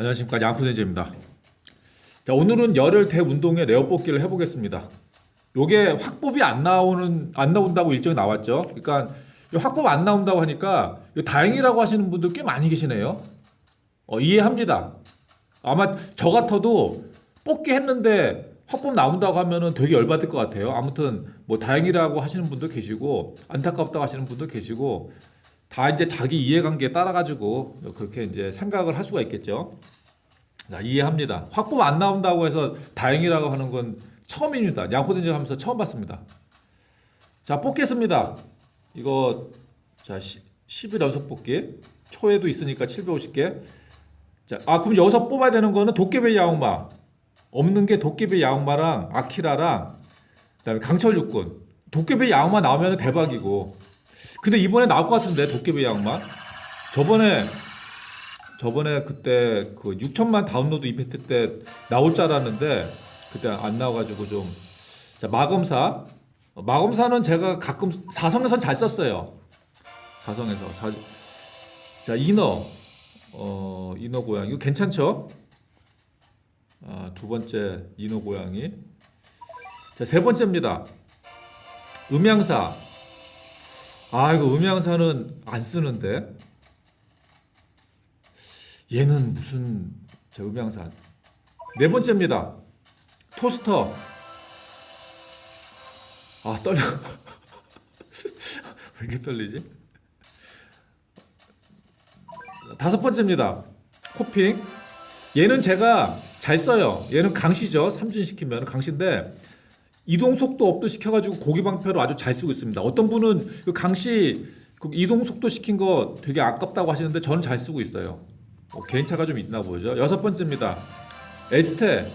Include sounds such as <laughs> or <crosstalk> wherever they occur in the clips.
안녕하십니까 양쿠대제입니다. 자 오늘은 열흘 대운동의 레어 뽑기를 해보겠습니다. 요게 확법이 안 나오는 안 나온다고 일정이 나왔죠. 그러니까 이 확법 안 나온다고 하니까 다행이라고 하시는 분들 꽤 많이 계시네요. 어, 이해합니다. 아마 저 같아도 뽑기 했는데 확법 나온다고 하면은 되게 열받을 것 같아요. 아무튼 뭐 다행이라고 하시는 분도 계시고 안타깝다고 하시는 분도 계시고 다 이제 자기 이해관계에 따라 가지고 그렇게 이제 생각을 할 수가 있겠죠. 자, 이해합니다. 확법 안 나온다고 해서 다행이라고 하는 건 처음입니다. 양코든지 하면서 처음 봤습니다. 자, 뽑겠습니다. 이거 자, 10일 연속 뽑기. 초에도 있으니까 750개. 자, 아 그럼 여기서 뽑아야 되는 거는 도깨비 야옹마. 없는 게 도깨비 야옹마랑 아키라랑 그다음에 강철 육군. 도깨비 야옹마 나오면 대박이고. 근데 이번에 나올 것 같은데 도깨비 야옹마. 저번에 저번에 그때 그 6천만 다운로드 이벤트 때 나올 줄 알았는데 그때 안 나와가지고 좀. 자, 마검사. 어, 마검사는 제가 가끔 사성에선 잘 썼어요. 사성에서. 사, 자 인어. 어 인어 고양이. 이거 괜찮죠? 아, 두 번째 인어 고양이. 자 세 번째입니다. 음양사 아 이거 음양사는 안 쓰는데? 얘는 무슨 저 음양사? 네 번째입니다. 토스터. 아 떨려. <laughs> 왜 이렇게 떨리지? 다섯 번째입니다. 호핑. 얘는 제가 잘 써요. 얘는 강시죠. 삼진 시키면 강시인데 이동 속도 업도 시켜가지고 고기 방패로 아주 잘 쓰고 있습니다 어떤 분은 그 강시 그 이동 속도 시킨 거 되게 아깝다고 하시는데 저는 잘 쓰고 있어요 어, 개인차가 좀 있나 보죠. 여섯 번째입니다. 에스테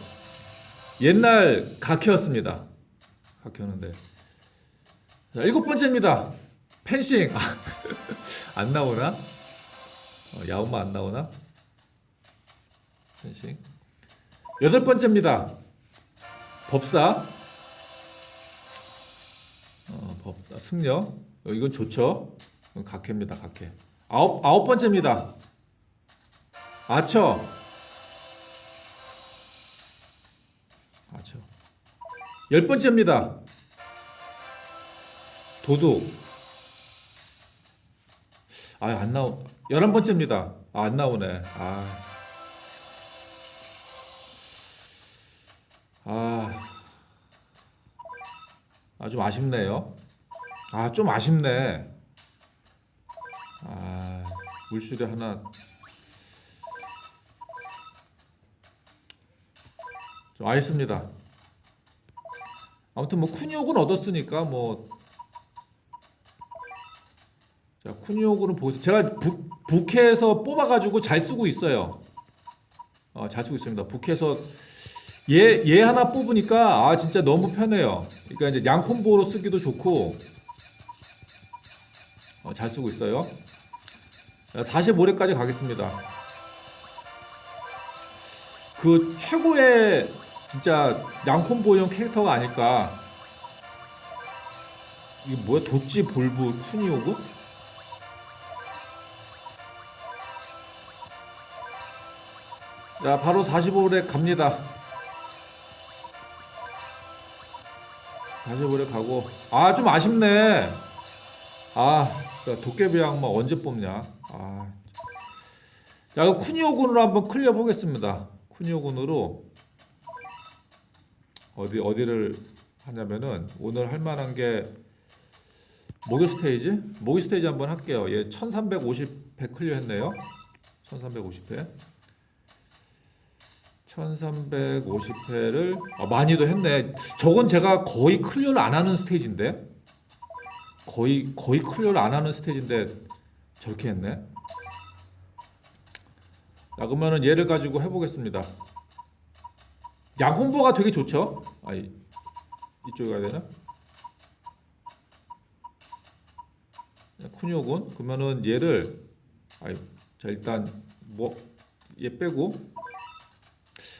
옛날 가키였습니다. 가키였는데 자, 일곱 번째입니다. 펜싱 아, <laughs> 안 나오나? 어, 야옹마 안 나오나? 펜싱 여덟 번째입니다. 법사 어, 법사 승려 어, 이건 좋죠. 이건 각해입니다. 각해 아홉 아홉 번째입니다. 아처 아처 열 번째입니다 도둑 아 안 나오 열한 번째입니다 아, 안 나오네 아. 아. 아, 좀 아쉽네요. 아, 좀 아쉽네. 아, 물수리 하나 좀 아쉽습니다. 아무튼 뭐 쿠니옥은 얻었으니까 뭐 자, 쿠니옥은 보세요. 제가 부, 부캐에서 뽑아가지고 잘 쓰고 있어요. 어, 잘 쓰고 있습니다. 부캐에서 얘, 얘 하나 뽑으니까 아 진짜 너무 편해요. 그러니까 이제 양 콤보로 쓰기도 좋고 어, 잘 쓰고 있어요. 45회까지 가겠습니다. 그 최고의 진짜 양콤보용 캐릭터가 아닐까. 이게 뭐야? 도찌 볼부 쿠니오구? 자, 바로 45회 갑니다. 45회 가고. 아, 좀 아쉽네. 아, 진짜 도깨비 양마 언제 뽑냐? 아. 자, 그럼 쿠니오군으로 한번 클리어 보겠습니다. 쿠니오군으로 어디 어디를 하냐면은 오늘 할 만한 게 목요 스테이지? 목요 스테이지 한번 할게요. 얘 1350회 클리어 했네요. 1350회. 1350회를 아, 많이도 했네. 저건 제가 거의 클리어를 안 하는 스테이지인데. 거의 거의 클리어를 안 하는 스테이지인데 저렇게 했네. 자, 그러면은 얘를 가지고 해보겠습니다. 양홍보가 되게 좋죠. 아, 이, 이쪽에 가야 되나? 쿠니오군 그러면은 얘를 아이, 자 일단 뭐 얘 빼고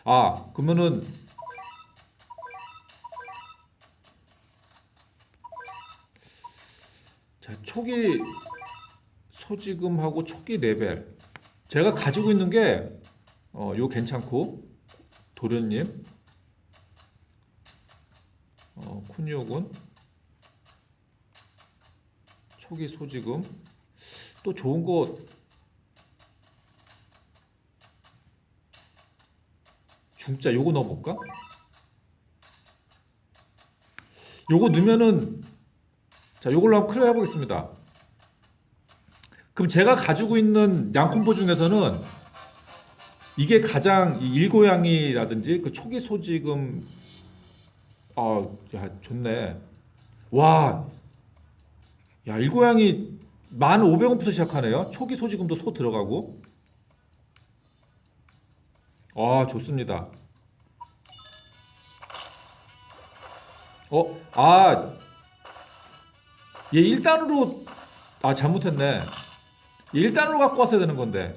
아 그러면은 초기 소지금하고 초기 레벨 제가 가지고 있는 게 어, 요 괜찮고 도련님 어, 쿤요군 초기 소지금 또 좋은 거 중짜 요거 넣어볼까? 요거 넣으면은 자 요걸로 한번 클리어 해보겠습니다. 그럼 제가 가지고 있는 양콤보 중에서는 이게 가장 이 일고양이라든지 그 초기 소지금 아, 야 좋네. 와, 야 일고양이 만 오백 원부터 시작하네요. 초기 소지금도 소 들어가고. 아 좋습니다. 어, 아, 얘 1단으로 아 잘못했네. 1단으로 갖고 왔어야 되는 건데.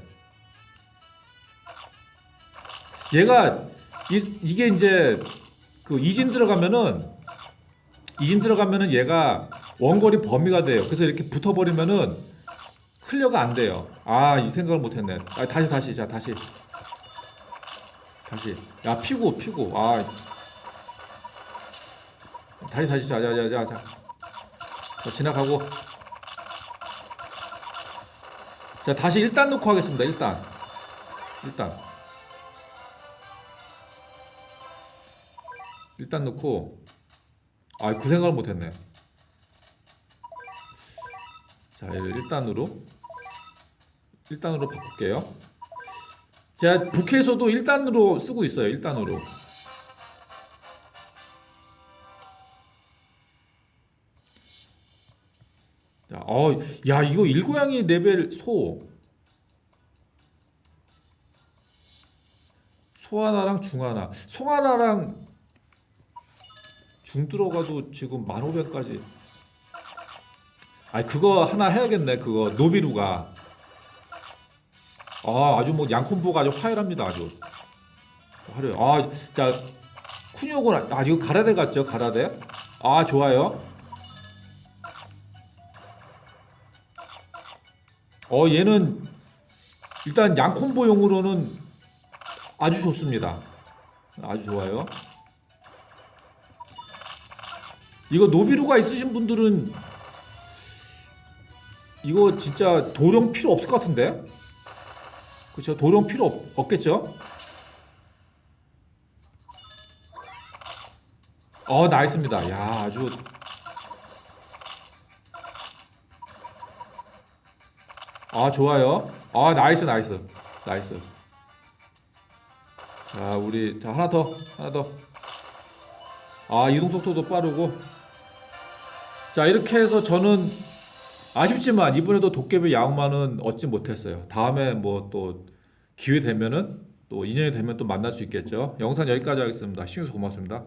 얘가 이, 이게 이제 그 이진 들어가면은 이진 들어가면은 얘가 원거리 범위가 돼요. 그래서 이렇게 붙어버리면은 클리어가 안 돼요. 아 이 생각을 못했네. 아, 다시 다시 자 다시 다시 야 피고 피고 아 다시 다시 자 자 자 자 자, 자 지나가고. 자 다시 1단 넣고 하겠습니다. 1단. 1단. 일단 넣고. 아그 생각을 못했네. 자 얘를 1단으로. 1단으로 바꿀게요. 제가 북에서도 1단으로 쓰고 있어요 1단으로 어, 야 이거 일고양이 레벨 소. 소 하나랑 중 하나. 송하나랑 중 들어가도 지금 1500까지. 아니 그거 하나 해야겠네 그거. 노비루가. 아 아주 뭐 양콤보가 아주 화려합니다 아주. 화려해. 아자 쿤요군 아 이거 가라데 같죠 가라데? 아 좋아요 어 얘는 일단 양콤보용으로는 아주 좋습니다 아주 좋아요 이거 노비루가 있으신 분들은 이거 진짜 도령 필요 없을 것 같은데? 그렇죠? 도령 필요 없, 없겠죠? 어 나이스입니다. 야 아주 아 좋아요. 아 나이스 나이스 나이스. 자 우리 자 하나 더 하나 더. 아 이동 속도도 빠르고 자 이렇게 해서 저는 아쉽지만 이번에도 도깨비 야구만은 얻지 못했어요 다음에 뭐 또 기회 되면은 또 인연이 되면 또 만날 수 있겠죠 영상 여기까지 하겠습니다 시청해주셔서 고맙습니다